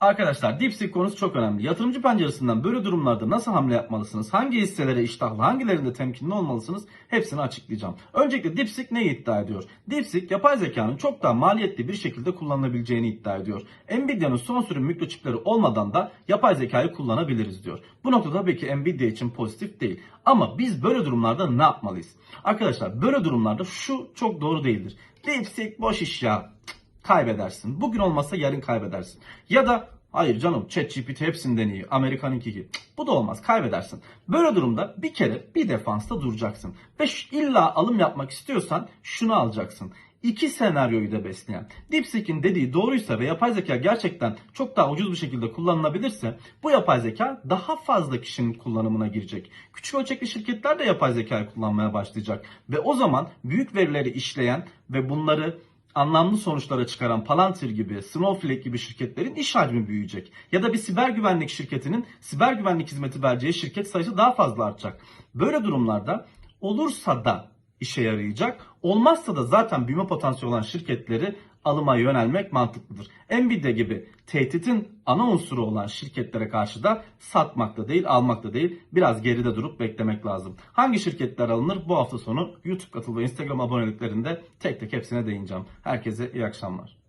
Arkadaşlar DeepSeek konusu çok önemli. Yatırımcı penceresinden böyle durumlarda nasıl hamle yapmalısınız? Hangi hisselere iştahlı, hangilerinde temkinli olmalısınız? Hepsini açıklayacağım. Öncelikle DeepSeek neyi iddia ediyor? DeepSeek yapay zekanın çok daha maliyetli bir şekilde kullanılabileceğini iddia ediyor. Nvidia'nın son sürüm mikroçipleri olmadan da yapay zekayı kullanabiliriz diyor. Bu noktada tabii ki Nvidia için pozitif değil. Ama biz böyle durumlarda ne yapmalıyız? Arkadaşlar böyle durumlarda şu çok doğru değildir. DeepSeek boş iş ya kaybedersin. Bugün olmazsa yarın kaybedersin. Ya da hayır canım ChatGPT hepsinden iyi. Amerikan'ınki gibi. Bu da olmaz kaybedersin. Böyle durumda bir kere bir defansta duracaksın. Ve illa alım yapmak istiyorsan şunu alacaksın. İki senaryoyu da besleyen. DeepSeek'in dediği doğruysa ve yapay zeka gerçekten çok daha ucuz bir şekilde kullanılabilirse bu yapay zeka daha fazla kişinin kullanımına girecek. Küçük ölçekli şirketler de yapay zekayı kullanmaya başlayacak. Ve o zaman büyük verileri işleyen ve bunları anlamlı sonuçlara çıkaran Palantir gibi, Snowflake gibi şirketlerin iş hacmi büyüyecek. Ya da bir siber güvenlik şirketinin siber güvenlik hizmeti vereceği şirket sayısı daha fazla artacak. Böyle durumlarda olursa da işe yarayacak. Olmazsa da zaten büyüme potansiyeli olan şirketleri alıma yönelmek mantıklıdır. Nvidia gibi tehditin ana unsuru olan şirketlere karşı da satmakta değil, almakta değil, biraz geride durup beklemek lazım. Hangi şirketler alınır bu hafta sonu YouTube katıl ve Instagram aboneliklerinde tek tek hepsine değineceğim. Herkese iyi akşamlar.